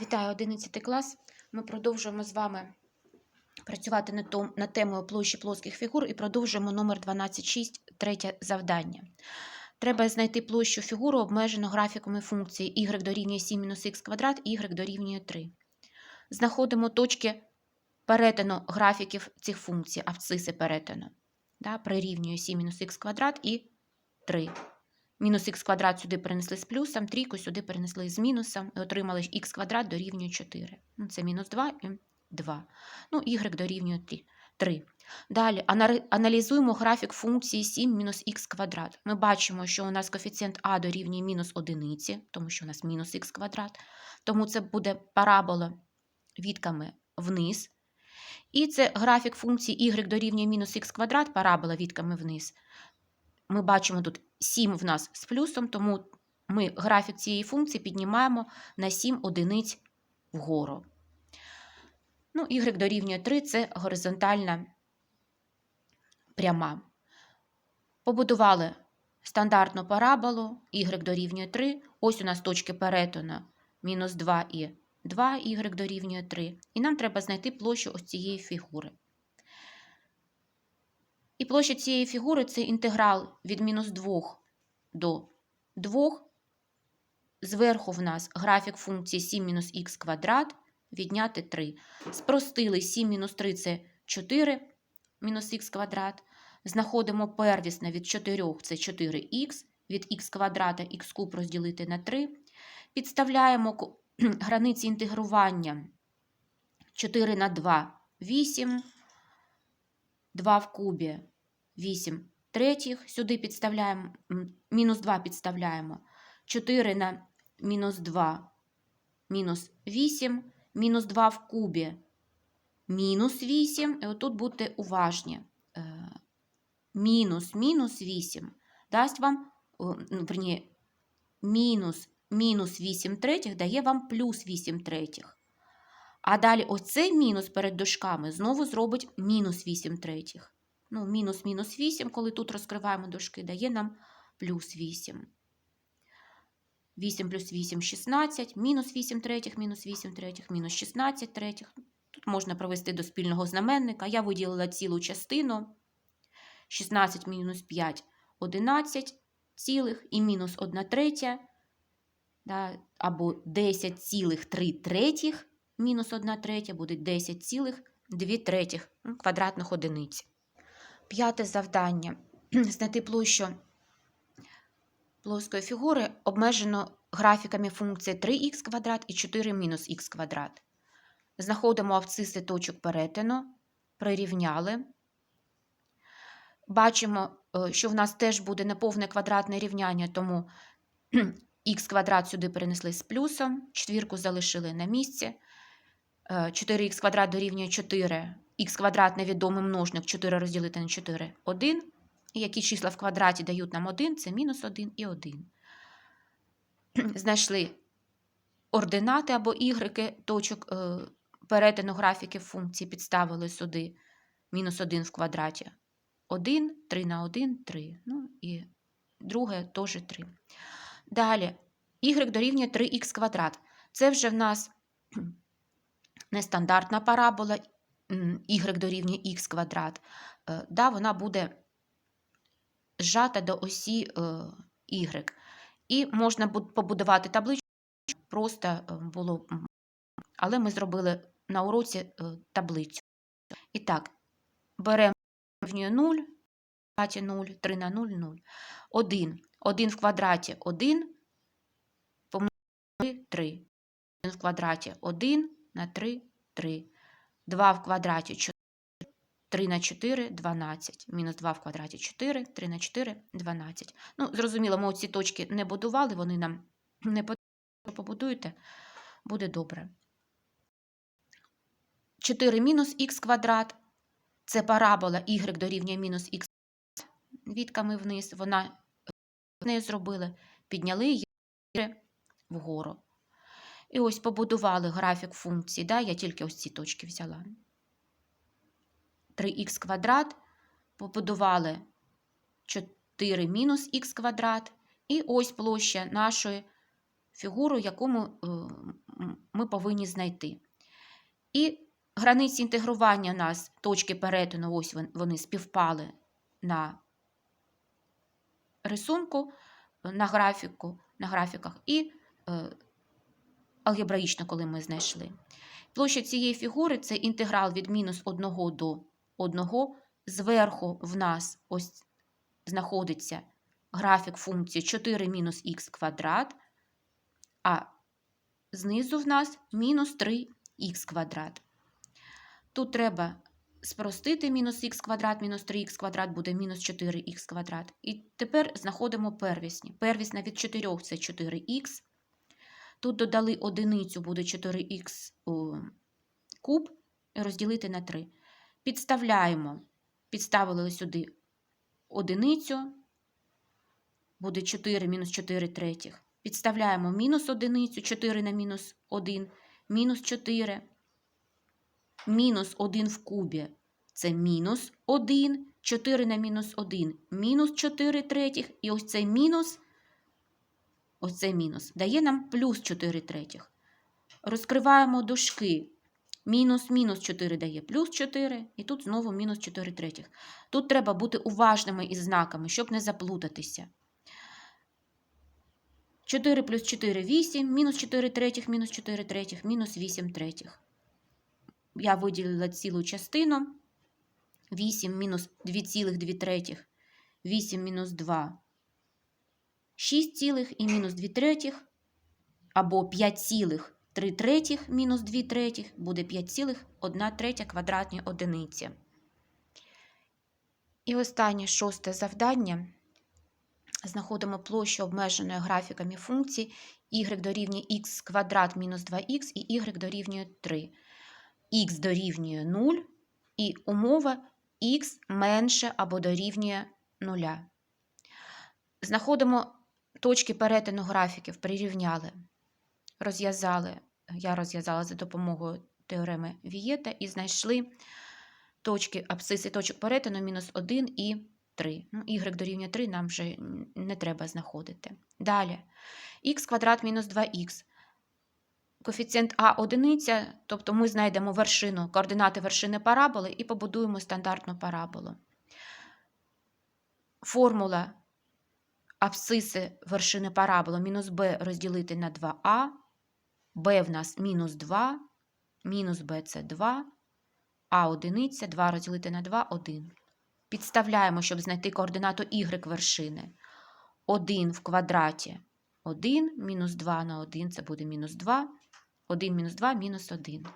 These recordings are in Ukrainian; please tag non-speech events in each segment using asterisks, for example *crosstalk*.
Вітаю 11 клас. Ми продовжуємо з вами працювати над, темою площі плоских фігур і продовжуємо номер 12.6, третє завдання. Треба знайти площу фігуру, обмежену графіками функції y дорівнює 7 мінус х квадрат, y дорівнює 3. Знаходимо точки перетину графіків цих функцій, абсциси перетину. Да, прирівнює 7 мінус х квадрат і 3. Мінус х квадрат сюди перенесли з плюсом, трійку сюди перенесли з мінусом і отримали х квадрат дорівнює 4. Ну, це мінус 2 і 2. Ну, y дорівнює 3. Далі аналізуємо графік функції 7 мінус х квадрат. Ми бачимо, що у нас коефіцієнт а дорівнює мінус одиниці, тому що у нас мінус х квадрат. Тому це буде парабола відками вниз. І це графік функції y дорівнює мінус х квадрат, парабола відками вниз. Ми бачимо тут 7 в нас з плюсом, тому ми графік цієї функції піднімаємо на 7 одиниць вгору. Ну, y дорівнює 3 це горизонтальна пряма. Побудували стандартну параболу, y дорівнює 3. Ось у нас точки перетину мінус 2 і 2, y дорівнює 3. І нам треба знайти площу ось цієї фігури. І площа цієї фігури це інтеграл від мінус 2 до 2. Зверху в нас графік функції 7 мінус х квадрат, відняти 3. Спростили 7 мінус 3 це 4 мінус х квадрат. Знаходимо первісне від 4 це 4х, від х квадрата х куб розділити на 3. Підставляємо *clears throat* границі інтегрування 4 на 2 – 8. 2 в кубі 8 третіх. Сюди підставляємо, мінус 2 підставляємо. 4 на мінус 2 мінус 8, мінус 2 в кубі мінус 8. І отут будьте уважні. Е, Мінус мінус 8 дасть вам, ну, верні, мінус мінус 8 третіх дає вам плюс 8 третіх. А далі оцей мінус перед дужками знову зробить мінус 8 третіх. Ну, мінус мінус 8, коли тут розкриваємо дужки, дає нам плюс 8. 8 плюс 8 – 16, мінус 8 третіх, мінус 8 третіх, мінус 16 третіх. Тут можна провести до спільного знаменника. Я виділила цілу частину. 16 мінус 5 – 11 цілих і мінус 1 третя, да, або 10,3 третіх мінус 1 третя буде 10,2 третіх ну, квадратних одиниць. П'яте завдання. *clears throat* Знайти площу плоскої фігури обмежено графіками функції 3х квадрат і 4 мінус х квадрат. Знаходимо абсциси точок перетину, прирівняли. Бачимо, е, що в нас теж буде неповне квадратне рівняння, тому *clears throat* х квадрат сюди перенесли з плюсом, четвірку залишили на місці. 4х квадрат дорівнює 4, х квадрат невідомий множник 4 розділити на 4 – 1. І які числа в квадраті дають нам 1, це мінус 1 і 1. *clears throat* Знайшли ординати або ігреки точок е, перетину графіків функції, підставили сюди мінус 1 в квадраті. 1, 3 на 1, 3. Ну і друге теж 3. Далі, y дорівнює 3х квадрат. Це вже в нас нестандартна парабола, y дорівнює х квадрат. Е, Да, вона буде зжата до осі е, y. І можна побудувати табличку, просто е, було. Але ми зробили на уроці таблицю. І так, беремо дорівнює 0, 0, 3 на 0, 0. 1. 1 в квадраті 1, помножити 3. 1 в квадраті 1 на 3, 3. 2 в квадраті 4, 3 на 4 – 12. Мінус 2 в квадраті 4, 3 на 4 – 12. Ну, зрозуміло, ми ці точки не будували, вони нам не потрібні. Побудуєте, буде добре. 4 мінус х квадрат – це парабола y дорівнює мінус х відками вниз. Вона не зробили, підняли її вгору. І ось побудували графік функції. Да? Я тільки ось ці точки взяла. 3х квадрат, побудували 4 мінус х квадрат. І ось площа нашої фігури, яку ми е, ми повинні знайти. І границі інтегрування у нас точки перетину, ось вони співпали на рисунку, на графіку, на графіках, і е, алгебраїчно, коли ми знайшли. Площа цієї фігури це інтеграл від мінус 1 до 1. Зверху в нас ось знаходиться графік функції 4 мінус х квадрат, а знизу в нас мінус 3х квадрат. Тут треба спростити мінус х квадрат, мінус 3х квадрат буде мінус 4х квадрат. І тепер знаходимо первісні. Первісна від 4 це 4х. Тут додали одиницю, буде 4х куб, розділити на 3. Підставляємо, підставили сюди одиницю, буде 4 мінус 4 третіх. Підставляємо мінус одиницю, 4 на мінус 1, мінус 4. Мінус 1 в кубі це мінус 1, 4 на мінус 1, мінус 4 третіх. І ось цей мінус, ось цей мінус, дає нам плюс 4 третіх. Розкриваємо дужки. Мінус мінус 4 дає плюс 4, і тут знову мінус 4 третіх. Тут треба бути уважними із знаками, щоб не заплутатися. 4 плюс 4 – 8, мінус 4 третіх, мінус 4 третіх, мінус 8 третіх. Я виділила цілу частину. 8 мінус 2,2 третіх, 8 мінус 2, 6 цілих і мінус 2 третіх, або 5 цілих 3 третіх мінус 2 третіх, буде 5 цілих 1 третя квадратні одиниці. І останнє шосте завдання. Знаходимо площу обмеженої графіками функцій y дорівнює х квадрат мінус 2х і y дорівнює 3. х дорівнює 0 і умова х менше або дорівнює 0. Знаходимо точки перетину графіків, прирівняли, розв'язали. Я розв'язала за допомогою теореми Вієта і знайшли точки абсциси точок перетину мінус 1 і 3. Ну, y дорівнює 3 нам вже не треба знаходити. Далі. х квадрат мінус 2х. Коефіцієнт А одиниця, тобто ми знайдемо вершину, координати вершини параболи і побудуємо стандартну параболу. Формула абсциси вершини параболи мінус b розділити на 2а, b в нас мінус 2, мінус b це 2, а одиниця 2 розділити на 2 – 1. Підставляємо, щоб знайти координату y вершини. 1 в квадраті 1, мінус 2 на 1 це буде мінус 2, 1 мінус 2 мінус 1.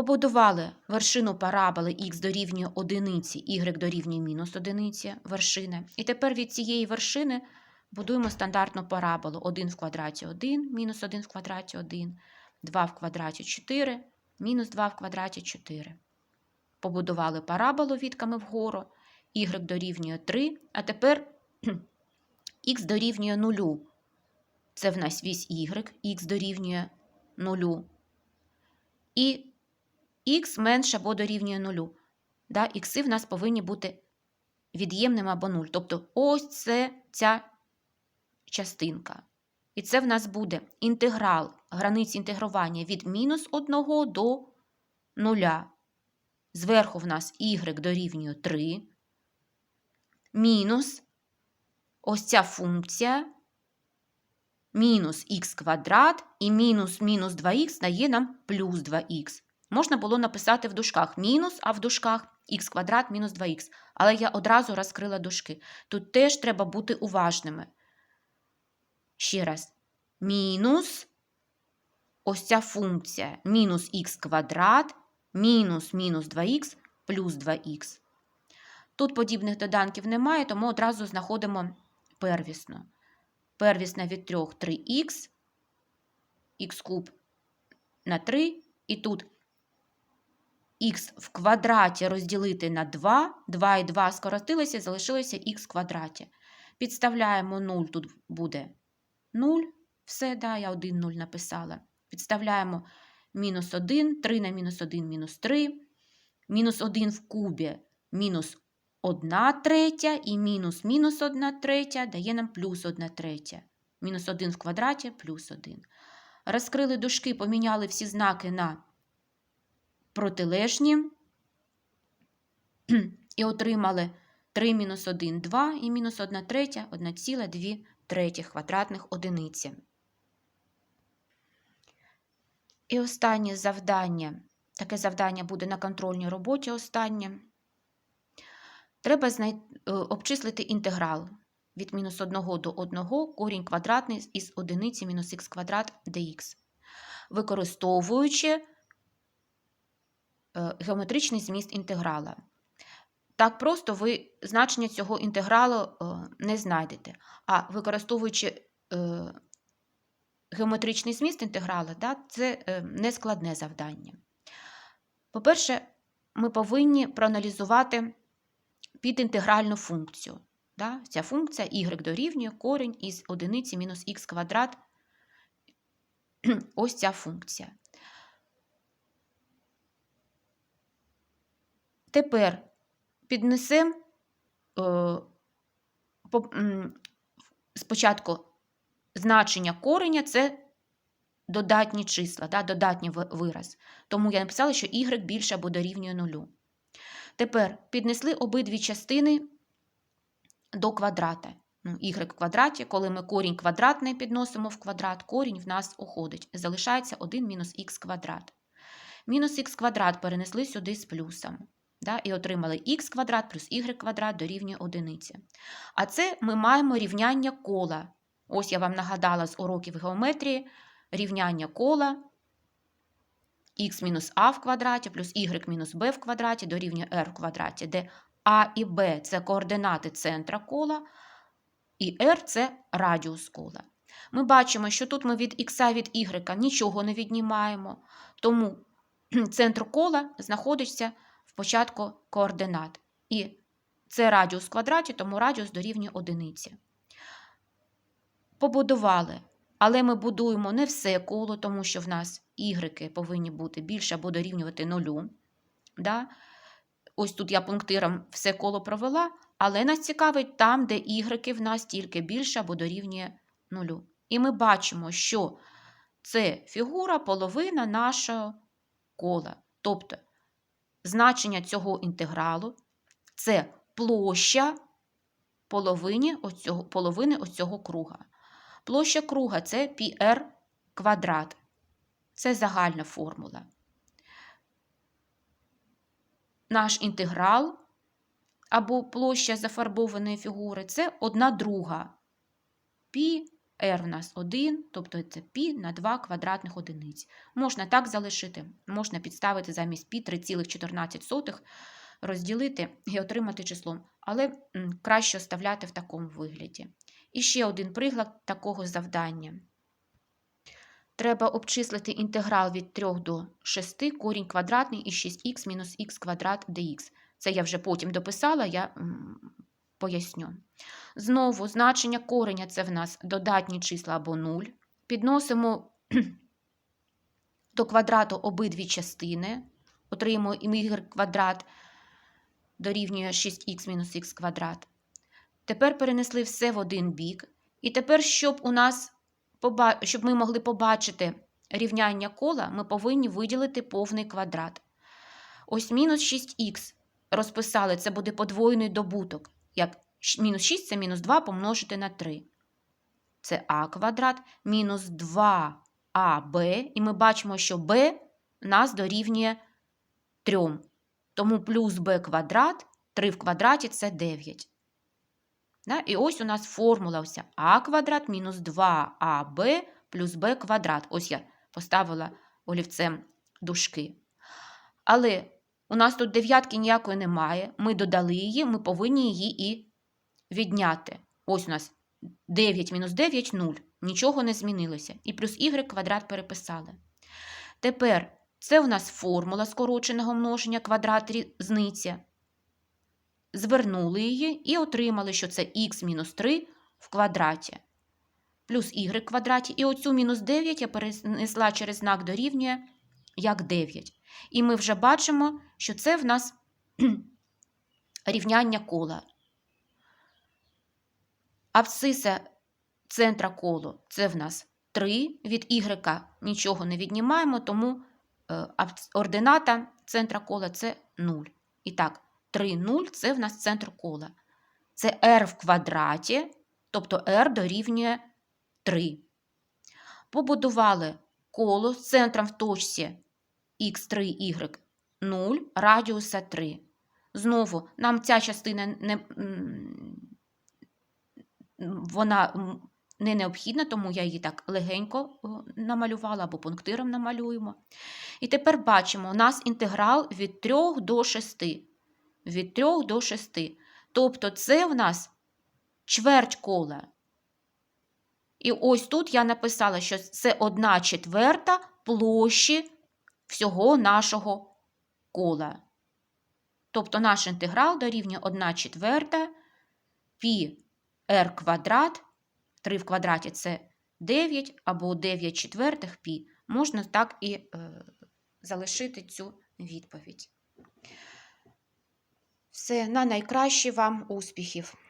Побудували вершину параболи х дорівнює одиниці, y дорівнює мінус одиниці вершини. І тепер від цієї вершини будуємо стандартну параболу. 1 в квадраті 1, мінус 1 в квадраті 1, 2 в квадраті 4, мінус 2 в квадраті 4. Побудували параболу відками вгору, y дорівнює 3, а тепер *clears throat* х дорівнює 0. Це в нас вісь y, х дорівнює 0. І х менше або дорівнює 0. Да, ікси в нас повинні бути від'ємними або 0. Тобто ось це ця частинка. І це в нас буде інтеграл границі інтегрування від мінус 1 до 0. Зверху в нас y дорівнює 3. Мінус ось ця функція мінус х квадрат і мінус мінус 2х дає нам плюс 2х. Можна було написати в дужках мінус, а в дужках х квадрат мінус 2х. Але я одразу розкрила дужки. Тут теж треба бути уважними. Ще раз. Мінус ось ця функція мінус х квадрат мінус мінус 2х плюс 2х. Тут подібних доданків немає, тому одразу знаходимо первісну. Первісна від 3 3х, х куб на 3, і тут х в квадраті розділити на 2, 2 і 2 скоротилися, залишилося х в квадраті. Підставляємо 0, тут буде 0, все, да, я 1 0 написала. Підставляємо мінус 1, 3 на мінус 1 мінус 3, мінус 1 в кубі мінус 1 третя і мінус мінус 1 третя дає нам плюс 1 третя. Мінус 1 в квадраті плюс 1. Розкрили дужки, поміняли всі знаки на протилежні *clears throat* і отримали 3 мінус 1 – 2 і мінус 1 третя – 1,2 третіх квадратних одиниці. І останнє завдання. Таке завдання буде на контрольній роботі останнє. Треба е, обчислити інтеграл від мінус 1 до 1 корінь квадратний із одиниці мінус х квадрат dx, використовуючи геометричний зміст інтеграла. Так просто ви значення цього інтегралу е, не знайдете, а використовуючи е, геометричний зміст інтеграла, це е, нескладне завдання. По-перше, ми повинні проаналізувати підінтегральну функцію. Ця функція y дорівнює корінь із одиниці мінус х квадрат. Ось ця функція. Тепер піднесемо спочатку значення кореня це додатні числа, да, додатній вираз. Тому я написала, що y більше або дорівнює нулю. Тепер піднесли обидві частини до квадрата. Ну, y в квадраті, коли ми корінь квадратний підносимо в квадрат, корінь в нас уходить. Залишається 1 мінус х квадрат. Мінус х квадрат перенесли сюди з плюсом. Да, і отримали х квадрат плюс y квадрат дорівнює одиниці. А це ми маємо рівняння кола. Ось я вам нагадала з уроків геометрії рівняння кола х мінус а в квадраті плюс мінус b в квадраті дорівнює r в квадраті, де а і b – це координати центра кола, і r – це радіус кола. Ми бачимо, що тут ми від х від y нічого не віднімаємо, тому *clears throat* центр кола знаходиться в початку координат. І це радіус в квадраті, тому радіус дорівнює одиниці. Побудували. Але ми будуємо не все коло, тому що в нас ігреки повинні бути більше або дорівнювати нулю. Да? Ось тут я пунктиром все коло провела, але нас цікавить там, де ігреки в нас тільки більше або дорівнює нулю. І ми бачимо, що це фігура половина нашого кола. Тобто значення цього інтегралу це площа половини оцього, половини оцього круга. Площа круга це πr квадрат. Це загальна формула. Наш інтеграл або площа зафарбованої фігури це 1 друга. Пі r в нас 1, тобто це π на 2 квадратних одиниць. Можна так залишити, можна підставити замість π 3,14, розділити і отримати число, але краще оставляти в такому вигляді. І ще один приклад такого завдання. Треба обчислити інтеграл від 3 до 6 корінь квадратний із 6х мінус х квадрат dx. Це я вже потім дописала, я поясню. Знову значення кореня це в нас додатні числа або 0. Підносимо *clears throat* до квадрату обидві частини, отримуємо y квадрат дорівнює 6х мінус х квадрат. Тепер перенесли все в один бік. І тепер, щоб у нас щоб ми могли побачити рівняння кола, ми повинні виділити повний квадрат. Ось мінус 6х розписали, це буде подвоєний добуток. Як мінус 6 це мінус 2 помножити на 3. Це а квадрат мінус 2аб. І ми бачимо, що b нас дорівнює 3. Тому плюс b квадрат, 3 в квадраті це 9. Да? І ось у нас формула ось а квадрат мінус 2аб плюс b квадрат. Ось я поставила олівцем дужки. Але у нас тут дев'ятки ніякої немає. Ми додали її, ми повинні її і відняти. Ось у нас 9 мінус 9 – 0. Нічого не змінилося. І плюс y квадрат переписали. Тепер це у нас формула скороченого множення квадрат різниця звернули її і отримали, що це х мінус 3 в квадраті. Плюс y в квадраті. І оцю мінус 9 я перенесла через знак дорівнює як 9. І ми вже бачимо, що це в нас *clears throat* рівняння кола. Абсциса центра колу це в нас 3 від y нічого не віднімаємо, тому е, ордината центра кола це 0. І так, 3, 0 – це в нас центр кола. Це r в квадраті, тобто r дорівнює 3. Побудували коло з центром в точці x3, y 0, радіуса 3. Знову, нам ця частина не, вона не необхідна, тому я її так легенько намалювала або пунктиром намалюємо. І тепер бачимо, у нас інтеграл від 3 до 6. Від 3 до 6. Тобто це в нас чверть кола. І ось тут я написала, що це 1 четверта площі всього нашого кола. Тобто наш інтеграл дорівнює 1 четверта пі r квадрат, 3 в квадраті це 9, або 9 четвертих пі. Можна так і е, залишити цю відповідь. Все, на найкращі вам успіхів!